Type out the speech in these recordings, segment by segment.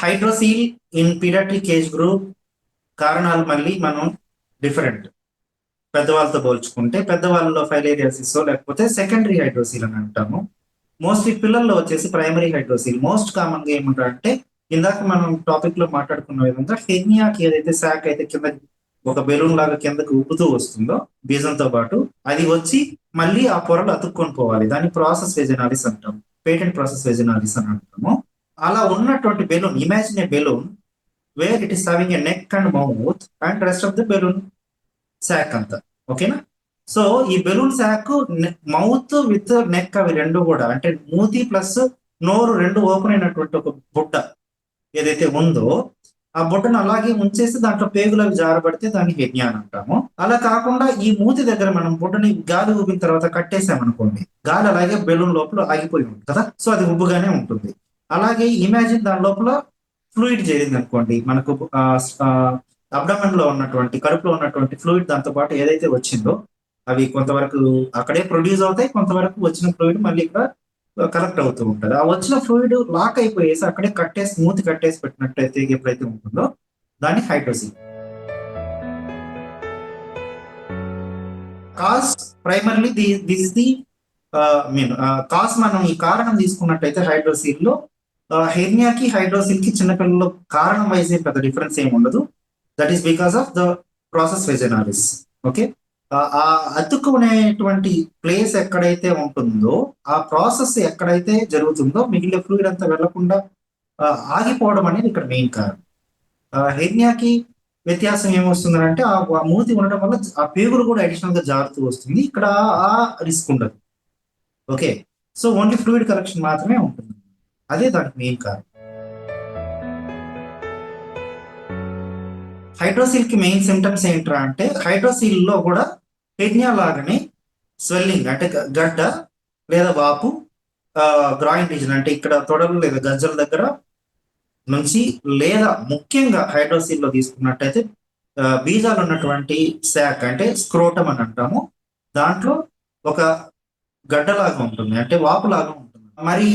Hydrocele in pediatric age group కారణాలు మళ్ళీ మనం డిఫరెంట్ పెద్దవాళ్ళతో పోల్చుకుంటే పెద్దవాళ్ళలో ఫైలేరియాసిస్ లేకపోతే సెకండరీ హైడ్రోసీల్ అని అంటాము. మోస్ట్లీ పిల్లల్లో వచ్చేసి ప్రైమరీ హైడ్రోసీల్. మోస్ట్ కామన్గా ఏమంటారంటే ఇందాక మనం టాపిక్లో మాట్లాడుకున్న విధంగా హెర్నియాకి ఏదైతే శాక్ అయితే కింద ఒక బెలూన్ లాగా కిందకి ఉబ్బుతూ వస్తుందో బీజంతో పాటు అది వచ్చి మళ్ళీ ఆ పొరలు అతుక్కొని పోవాలి. దాన్ని ప్రాసెస్ వెజినాలిస్ అంటాం పేటెంట్ ప్రాసెస్ వెజినాలిస్ అని అంటాము. అలా ఉన్నటువంటి balloon imagine a balloon where it is having a neck and mouth and rest of the balloon sac అంతా. ఓకేనా సో ఈ balloon sac mouth with neck అవి రెండు కూడా అంటే మూతి ప్లస్ నోరు రెండు ఓపెన్ అయినటువంటి ఒక బుట్ట ఏదైతే ఉందో ఆ బుట్టను అలాగే ఉంచేసి దాంట్లో పేగులు అవి జారబడితే దాన్ని హెర్నియా అని అంటాము. అలా కాకుండా ఈ మూతి దగ్గర మనం బుట్టని గాలి ఊపిన తర్వాత కట్టేసామనుకోండి గాలి అలాగే బెలూన్ లోపల ఆగిపోయి ఉంటుంది కదా? సో అది ఉబ్బుగానే ఉంటుంది. అలాగే ఇమాజిన్ దాని లోపల ఫ్లూయిడ్ చేరింది అనుకోండి. మనకు అబ్డమన్లో ఉన్నటువంటి కడుపులో ఉన్నటువంటి ఫ్లూయిడ్ దాంతో పాటు ఏదైతే వచ్చిందో అవి కొంతవరకు అక్కడే ప్రొడ్యూస్ అవుతాయి కొంతవరకు వచ్చిన ఫ్లూయిడ్ మళ్ళీ ఇక్కడ కలెక్ట్ అవుతూ ఉంటుంది ఆ వచ్చిన ఫ్లూయిడ్ లాక్ అయిపోయేసి అక్కడే కట్టేసి మూతి కట్టేసి పెట్టినట్టయితే ఎప్పుడైతే ఉంటుందో దాన్ని హైడ్రోసిన్ cause primarily this is the main cause మనం ఈ కారణం తీసుకున్నట్టయితే హైడ్రోసిల్లో హెర్నియాకి హైడ్రోసిల్కి చిన్నపిల్లల్లో కారణం వైజ్ పెద్ద డిఫరెన్స్ ఏమి ఉండదు. That is because of the process vaginalis okay ఆ అతుక్కునేటువంటి ప్లేస్ ఎక్కడైతే ఉంటుందో ఆ ప్రాసెస్ ఎక్కడైతే జరుగుతుందో మిగిలిన ఫ్లూయిడ్ అంతా వెళ్ళకుండా ఆగిపోవడం అనేది ఇక్కడ మెయిన్ కారణం. హెర్నియాకి వ్యత్యాసం ఏమొస్తుందంటే ఆ మూతి ఉండడం వల్ల ఆ పేగులు కూడా అడిషనల్గా జారుతూ వస్తుంది. ఇక్కడ ఆ రిస్క్ ఉండదు. Okay so only fluid collection మాత్రమే ఉంటుంది. అదే దానికి మెయిన్ కారణం. హైడ్రోసిల్కి మెయిన్ సిమ్టమ్స్ ఏంట్రా అంటే హైడ్రోసిల్లో కూడా హెర్నియా లాగానే స్వెల్లింగ్ అంటే గడ్డ లేదా వాపు గ్రాయిన్ రీజన్ అంటే ఇక్కడ తొడలు లేదా గజ్జల దగ్గర నుంచి లేదా ముఖ్యంగా హైడ్రోసిల్లో తీసుకున్నట్టయితే బీజాలు ఉన్నటువంటి శాక్ అంటే స్క్రోటం అని అంటాము. దాంట్లో ఒక గడ్డలాగా ఉంటుంది. అంటే వాపు లాగా ఉంటుంది మరి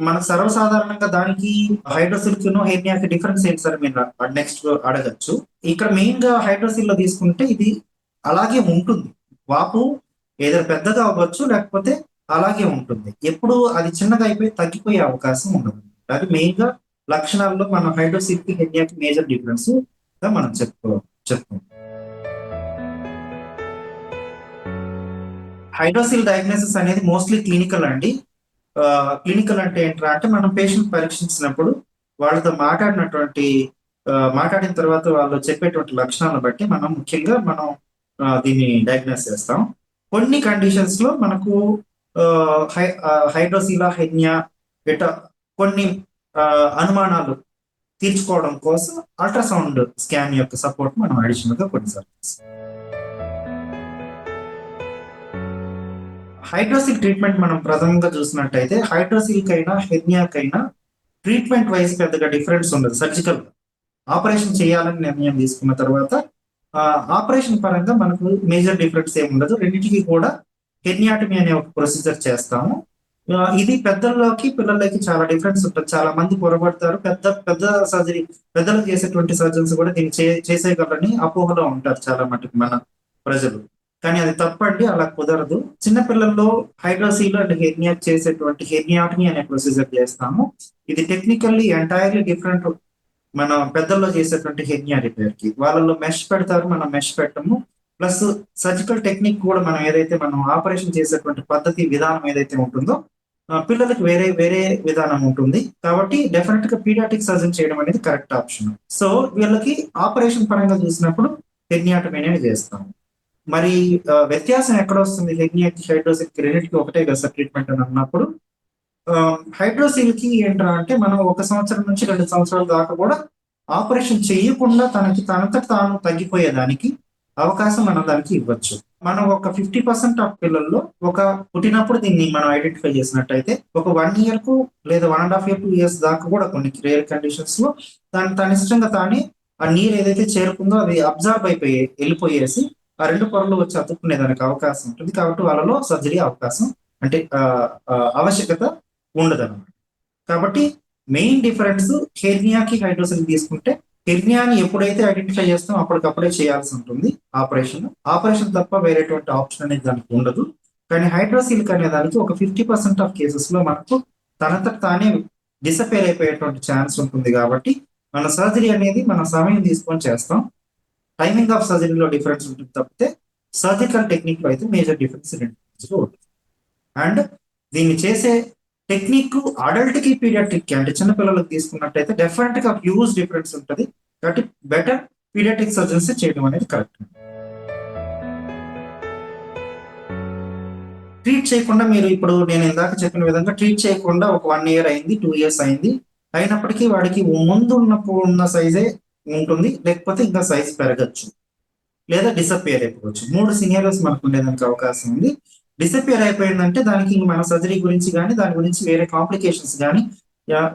మన సర్వసాధారణంగా దానికి హైడ్రోసిల్కి హెర్నియాకి డిఫరెన్స్ ఏంటి సార్ మీరు నెక్స్ట్ అడగచ్చు. ఇక్కడ మెయిన్గా హైడ్రోసిల్లో తీసుకుంటే ఇది అలాగే ఉంటుంది. వాపు ఏదో పెద్దగా అవ్వచ్చు లేకపోతే అలాగే ఉంటుంది. ఎప్పుడు అది చిన్నగా అయిపోయి తగ్గిపోయే అవకాశం ఉండదు. అది మెయిన్గా లక్షణాల్లో మనం హైడ్రోసిల్కి హెర్నియాకి మేజర్ డిఫరెన్స్గా మనం చెప్పుకో చెప్పుకుంటాం. హైడ్రోసిల్ డయాగ్నోసిస్ అనేది మోస్ట్లీ క్లినికల్ అండి. క్లినికల్ అంటే ఏంట్రా? అంటే మనం పేషెంట్ పరీక్షించినప్పుడు వాళ్ళతో మాట్లాడినటువంటి మాట్లాడిన తర్వాత వాళ్ళు చెప్పేటువంటి లక్షణాలను బట్టి మనం ముఖ్యంగా మనం దీన్ని డయాగ్నోస్ చేస్తాం. కొన్ని కండిషన్స్లో మనకు హై హైడ్రోసిలా హెన్యా ఇట కొన్ని అనుమానాలు తీర్చుకోవడం కోసం అల్ట్రాసౌండ్ స్కాన్ యొక్క సపోర్ట్ మనం అడిషనల్గా కొన్నిసార్లు హైడ్రోసిల్ ట్రీట్మెంట్ మనం ప్రధానంగా చూసినట్టయితే హైడ్రోసిల్ కైనా హెర్నియాకైనా ట్రీట్మెంట్ వైజ్ పెద్దగా డిఫరెన్స్ ఉండదు సర్జికల్. ఆపరేషన్ చేయాలని నిర్ణయం తీసుకున్న తర్వాత ఆపరేషన్ పరంగా మనకు మేజర్ డిఫరెన్స్ ఏమి ఉండదు. రెండింటికి కూడా హెర్నియాటమీ అనే ఒక ప్రొసీజర్ చేస్తాము. ఇది పెద్దల్లోకి పిల్లలకి చాలా డిఫరెన్స్ ఉంటుంది. చాలా మంది పొరపడతారు పెద్ద పెద్ద సర్జరీ పెద్దలు చేసేటువంటి సర్జన్స్ కూడా దీన్ని చేసేయగలరని అపోహలో ఉంటారు చాలా మటుకు మన ప్రజలు. కానీ అది తప్పండి అలా కుదరదు. చిన్నపిల్లల్లో హైడ్రోసీలో అండ్ హెర్నియా చేసేటువంటి హెర్నియాటమీ అనే ప్రొసీజర్ చేస్తాము. ఇది టెక్నికల్లీ ఎంటైర్లీ డిఫరెంట్ మనం పెద్దల్లో చేసేటువంటి హెర్నియా రిపేర్కి వాళ్ళలో మెష్ పెడతారు మనం మెష్ పెట్టము. ప్లస్ సర్జికల్ టెక్నిక్ కూడా మనం ఏదైతే మనం ఆపరేషన్ చేసేటువంటి పద్ధతి విధానం ఏదైతే ఉంటుందో పిల్లలకి వేరే వేరే విధానం ఉంటుంది. కాబట్టి డెఫినెట్గా పీడియాటిక్ సర్జన్ చేయడం అనేది కరెక్ట్ ఆప్షన్. సో వీళ్ళకి ఆపరేషన్ పరంగా చూసినప్పుడు హెర్నియాటమీ అనేది చేస్తాము. మరి వ్యత్యాసం ఎక్కడ వస్తుంది హెగ్నియాకి హైడ్రోసిల్కి రెండింటికి ఒకటే కదా సార్ ట్రీట్మెంట్ అని అన్నప్పుడు. హైడ్రోసిల్కి ఏంట్రా అంటే మనం ఒక సంవత్సరం నుంచి రెండు సంవత్సరాల దాకా కూడా ఆపరేషన్ చేయకుండా తనకి తనంతట తాను తగ్గిపోయేదానికి అవకాశం మనం దానికి ఇవ్వచ్చు. మనం ఒక ఫిఫ్టీ పర్సెంట్ ఆఫ్ పిల్లల్లో ఒక పుట్టినప్పుడు దీన్ని మనం ఐడెంటిఫై చేసినట్టయితే ఒక వన్ ఇయర్కు లేదా one and half year two years దాకా కూడా కొన్ని రేర్ కండిషన్స్లో దాని తన ఇష్టంగా తానే ఆ నీరు ఏదైతే చేరుకుందో అది అబ్జర్వ్ అయిపోయి వెళ్ళిపోయేసి ఆ రెండు పొరలు వచ్చి అతుక్కునే దానికి అవకాశం ఉంటుంది కాబట్టి వాళ్ళలో సర్జరీ అవకాశం అంటే ఆవశ్యకత ఉండదు అనమాట కాబట్టి మెయిన్ డిఫరెన్స్ హెర్నియాకి హైడ్రోసిల్ తీసుకుంటే హెర్నియాని ఎప్పుడైతే ఐడెంటిఫై చేస్తాం అప్పటికప్పుడే చేయాల్సి ఉంటుంది ఆపరేషన్. ఆపరేషన్ తప్ప వేరేటువంటి ఆప్షన్ అనేది దానికి ఉండదు. కానీ హైడ్రోసిల్క్ అనే దానికి ఒక ఫిఫ్టీ పర్సెంట్ ఆఫ్ కేసెస్లో మనకు తనంతట తానే డిసపేర్ అయిపోయేటువంటి ఛాన్స్ ఉంటుంది కాబట్టి మన సర్జరీ అనేది మన సమయం తీసుకొని చేస్తాం. టైమింగ్ ఆఫ్ సర్జరీలో డిఫరెన్స్ ఉంటుంది తప్పితే సర్జికల్ టెక్నిక్లో అయితే మేజర్ డిఫరెన్స్ రెండు ఉంటుంది. అండ్ దీన్ని చేసే టెక్నిక్ అడల్ట్కి పీడియాట్రిక్కి అంటే చిన్నపిల్లలకు తీసుకున్నట్టయితే డెఫినెట్గా హ్యూజ్ డిఫరెన్స్ ఉంటుంది. కాబట్టి బెటర్ పీడియాట్రిక్ సర్జన్స్ చేయడం అనేది కరెక్ట్ ట్రీట్ చేయకుండా మీరు ఇప్పుడు నేను ఇందాక చెప్పిన విధంగా ట్రీట్ చేయకుండా ఒక వన్ ఇయర్ అయింది టూ ఇయర్స్ అయింది. అయినప్పటికీ వాడికి ముందు ఉన్నప్పుడు ఉన్న సైజే ఉంటుంది. లేకపోతే ఇంకా సైజ్ పెరగచ్చు. లేదా డిసపియర్ అయిపోవచ్చు. మూడు సినియర్స్ మనకు ఉండేదానికి అవకాశం ఉంది. డిసపియర్ అయిపోయిందంటే దానికి ఇంక మన సర్జరీ గురించి కానీ దాని గురించి వేరే కాంప్లికేషన్స్ కానీ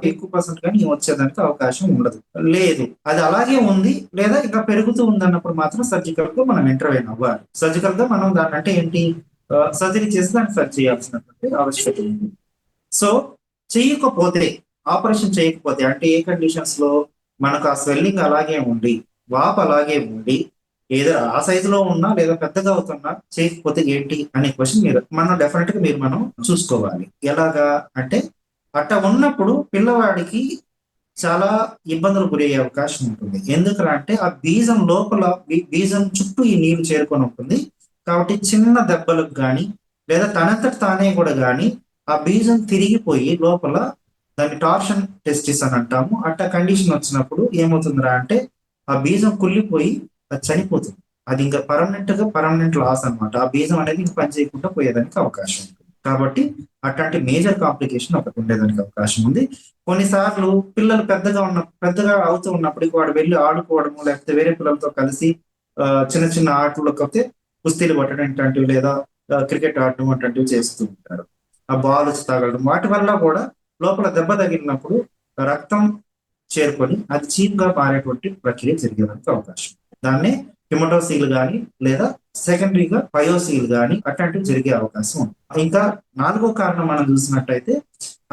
ఎక్కువ పర్సెంట్ కానీ వచ్చేదానికి అవకాశం ఉండదు. లేదు. అది అలాగే ఉంది. లేదా ఇంకా పెరుగుతూ ఉందన్నప్పుడు మాత్రం సర్జికల్గా మనం ఇంటర్వ్యూన్ అవ్వాలి. సర్జికల్గా మనం దాని అంటే ఏంటి? సర్జరీ చేసి దాన్ని సర్జ్ చేయాల్సినటువంటి ఆవశ్యకత ఉంది. సో చేయకపోతే ఆపరేషన్ చేయకపోతే అంటే ఏ కండిషన్స్లో? మనకు ఆ స్వెల్లింగ్ అలాగే ఉండి వాప్ అలాగే ఉండి ఏదో ఆ సైజులో ఉన్నా లేదా పెద్దగా అవుతున్నా చేయకపోతే ఏంటి అనే క్వశ్చన్ మీరు మనం డెఫినెట్గా మీరు మనం చూసుకోవాలి. ఎలాగా అంటే అట్ట ఉన్నప్పుడు పిల్లవాడికి చాలా ఇబ్బందులు గురయ్యే అవకాశం ఉంటుంది. ఎందుకంటే ఆ బీజం లోపల బీజం చుట్టూ ఈ నీళ్ళు చేరుకొని ఉంటుంది. కాబట్టి చిన్న దెబ్బలకు కానీ లేదా తనంతట తానే కూడా కానీ ఆ బీజం తిరిగిపోయి లోపల దాన్ని టార్షన్ టెస్టిస్ అని అంటాము. అట్ట కండిషన్ వచ్చినప్పుడు ఏమవుతుందిరా అంటే ఆ బీజం కుళ్ళిపోయి అది చనిపోతుంది. అది ఇంకా పర్మనెంట్గా పర్మనెంట్ లాస్ అనమాట ఆ బీజం అనేది ఇంకా పని చేయకుండా పోయేదానికి అవకాశం ఉంటుంది కాబట్టి అట్లాంటి మేజర్ కాంప్లికేషన్ ఒకటి ఉండేదానికి అవకాశం ఉంది. కొన్నిసార్లు పిల్లలు పెద్దగా ఉన్న పెద్దగా అవుతూ ఉన్నప్పటికీ వాడు వెళ్ళి ఆడుకోవడము లేకపోతే వేరే పిల్లలతో కలిసి చిన్న చిన్న ఆటలు కాకపోతే కుస్తీలు పట్టడం ఇట్లాంటివి లేదా క్రికెట్ ఆడడం అట్లాంటివి చేస్తూ ఉంటారు. ఆ బాల్ వచ్చి తాగడం వాటి వల్ల కూడా లోపల దెబ్బ తగిలినప్పుడు రక్తం చేరుకొని అది చీప్గా పారేటువంటి ప్రక్రియ జరిగేదానికి అవకాశం. దాన్నే హిమటోసీలు కానీ లేదా సెకండరీగా పయోసీలు కానీ అట్లాంటివి జరిగే అవకాశం ఉంది. ఇంకా నాలుగో కారణం మనం చూసినట్టయితే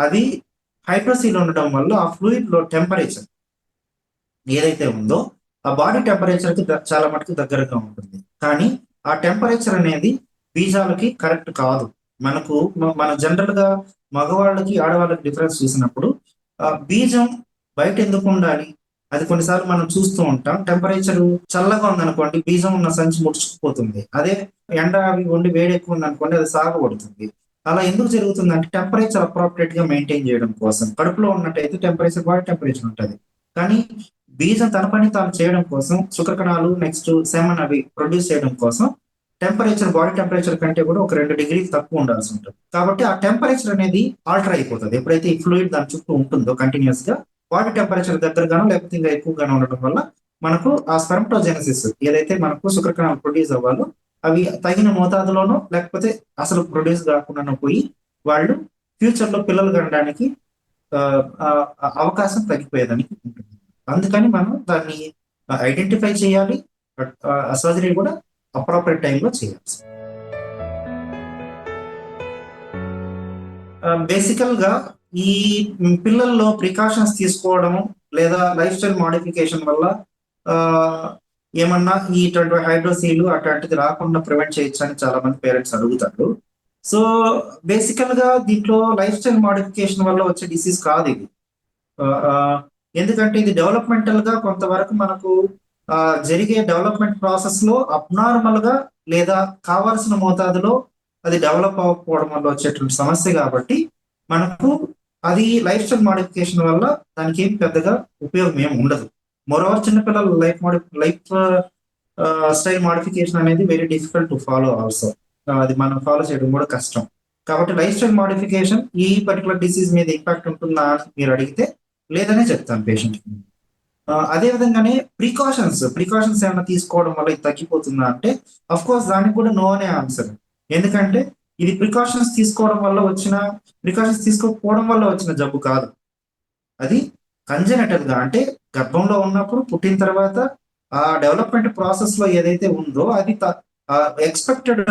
అది హైడ్రోసీల్ ఉండడం వల్ల ఆ ఫ్లూయిడ్లో టెంపరేచర్ ఏదైతే ఉందో ఆ బాడీ టెంపరేచర్కి చాలా మటుకు దగ్గరగా ఉంటుంది. కానీ ఆ టెంపరేచర్ అనేది బీజాలకి కరెక్ట్ కాదు. మనకు మన జనరల్గా మగవాళ్ళకి ఆడవాళ్ళకి డిఫరెన్స్ చూసినప్పుడు ఆ బీజం బయట ఎందుకు ఉండాలి అది కొన్నిసార్లు మనం చూస్తూ ఉంటాం. టెంపరేచర్ చల్లగా ఉందనుకోండి బీజం ఉన్న సంచి ముడుచుకుపోతుంది. అదే ఎండ అవి ఉండి వేడి ఎక్కువ ఉందనుకోండి అది సాగబడుతుంది. అలా ఎందుకు జరుగుతుందంటే టెంపరేచర్ అప్రాప్రియేట్గా మెయింటైన్ చేయడం కోసం. కడుపులో ఉన్నట్టయితే టెంపరేచర్ బాడీ టెంపరేచర్ ఉంటుంది. కానీ బీజం తన పని తాను చేయడం కోసం శుక్రకణాలు నెక్స్ట్ సెమన్ అవి ప్రొడ్యూస్ చేయడం కోసం టెంపరేచర్ బాడీ టెంపరేచర్ కంటే కూడా ఒక రెండు డిగ్రీ తక్కువ ఉండాల్సి ఉంటుంది. కాబట్టి ఆ టెంపరేచర్ అనేది ఆల్టర్ అయిపోతుంది. ఎప్పుడైతే ఈ ఫ్లూయిడ్ దాని చుట్టూ ఉంటుందో కంటిన్యూస్గా బాడీ టెంపరేచర్ దగ్గరగానో లేకపోతే ఇంకా ఎక్కువగానో ఉండటం వల్ల మనకు ఆ స్పెర్మటోజెనసిస్ ఏదైతే మనకు శుక్రకణాలు ప్రొడ్యూస్ అవ్వాలో అవి తగిన మోతాదులోనో లేకపోతే అసలు ప్రొడ్యూస్ కాకుండా పోయి వాళ్ళు ఫ్యూచర్లో పిల్లలు కనడానికి అవకాశం తగ్గిపోయేదానికి ఉంటుంది. అందుకని మనం దాన్ని ఐడెంటిఫై చేయాలి. సర్జరీ కూడా అప్రాపరేట్ టైంలో చేయాల్సి బేసికల్ um, గా ఈ పిల్లల్లో ప్రికాషన్స్ తీసుకోవడము లేదా లైఫ్ స్టైల్ మాడిఫికేషన్ వల్ల uh, ఏమన్నా ఈ ఇటువంటి హైడ్రోసీలు అట్లాంటిది రాకుండా ప్రివెంట్ చేయొచ్చు అని చాలా మంది పేరెంట్స్ అడుగుతారు. సో బేసికల్గా దీంట్లో లైఫ్ స్టైల్ మాడిఫికేషన్ వల్ల వచ్చే డిసీజ్ కాదు ఇది. Uh, uh, ఎందుకంటే ఇది డెవలప్మెంటల్గా కొంతవరకు మనకు జరిగే డెవలప్మెంట్ ప్రాసెస్లో అబ్నార్మల్గా లేదా కావాల్సిన మోతాదులో అది డెవలప్ అవ్వకపోవడం వల్ల వచ్చేటువంటి సమస్య కాబట్టి మనకు అది లైఫ్ స్టైల్ మాడిఫికేషన్ వల్ల దానికి ఏం పెద్దగా ఉపయోగం ఏమి ఉండదు. మరోవర్ చిన్నపిల్లల లైఫ్ మాడి లైఫ్ స్టైల్ మాడిఫికేషన్ అనేది very difficult to follow also అది మనం ఫాలో చేయడం కూడా కష్టం. కాబట్టి లైఫ్ స్టైల్ మాడిఫికేషన్ ఈ పర్టికులర్ డిసీజ్ మీద ఇంపాక్ట్ ఉంటుందా అని మీరు అడిగితే లేదనే చెప్తాను పేషెంట్ అదే విధంగానే ప్రికాషన్స్ ప్రికాషన్స్ ఏమైనా తీసుకోవడం వల్ల ఇది తగ్గిపోతుందా అంటే అఫ్ కోర్స్ దానికి కూడా నో అనే ఆన్సర్ ఎందుకంటే ఇది ప్రికాషన్స్ తీసుకోవడం వల్ల వచ్చిన ప్రికాషన్స్ తీసుకోకపోవడం వల్ల వచ్చిన జబ్బు కాదు. అది కంజనటల్గా అంటే గర్భంలో ఉన్నప్పుడు పుట్టిన తర్వాత ఆ డెవలప్మెంట్ ప్రాసెస్లో ఏదైతే ఉందో అది ఎక్స్పెక్టెడ్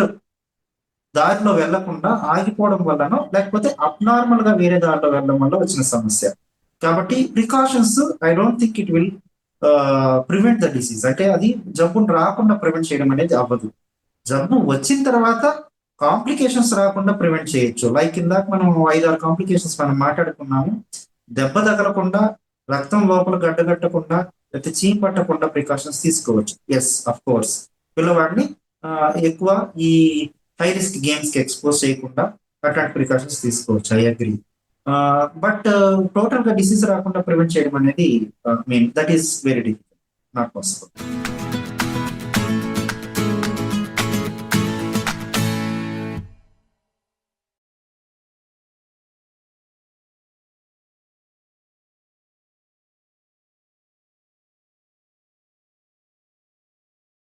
దారిలో వెళ్ళకుండా ఆగిపోవడం వల్లనో లేకపోతే అబ్నార్మల్గా వేరే దారిలో వెళ్ళడం వల్ల వచ్చిన సమస్య. కాబట్టి precautions I don't think it will prevent the disease అంటే అది జబ్బును రాకుండా ప్రివెంట్ చేయడం అనేది అవ్వదు. జబ్బు వచ్చిన తర్వాత కాంప్లికేషన్స్ రాకుండా ప్రివెంట్ చేయొచ్చు. లైక్ ఇందాక మనం ఐదారు కాంప్లికేషన్స్ మనం మాట్లాడుకున్నాము. దెబ్బ తగలకుండా రక్తం లోపల గడ్డగట్టకుండా లేకపోతే చీమ్ పట్టకుండా ప్రికాషన్స్ తీసుకోవచ్చు. ఎస్ అఫ్ కోర్స్ పిల్లవాడిని ఎక్కువ ఈ హై రిస్క్ గేమ్స్కి ఎక్స్పోజ్ చేయకుండా అట్లాంటి ప్రికాషన్స్ తీసుకోవచ్చు. ఐ అగ్రీ బట్ టోటల్గా డిసీజ్ రాకుండా ప్రివెంట్ చేయడం అనేది mean that is very difficult not possible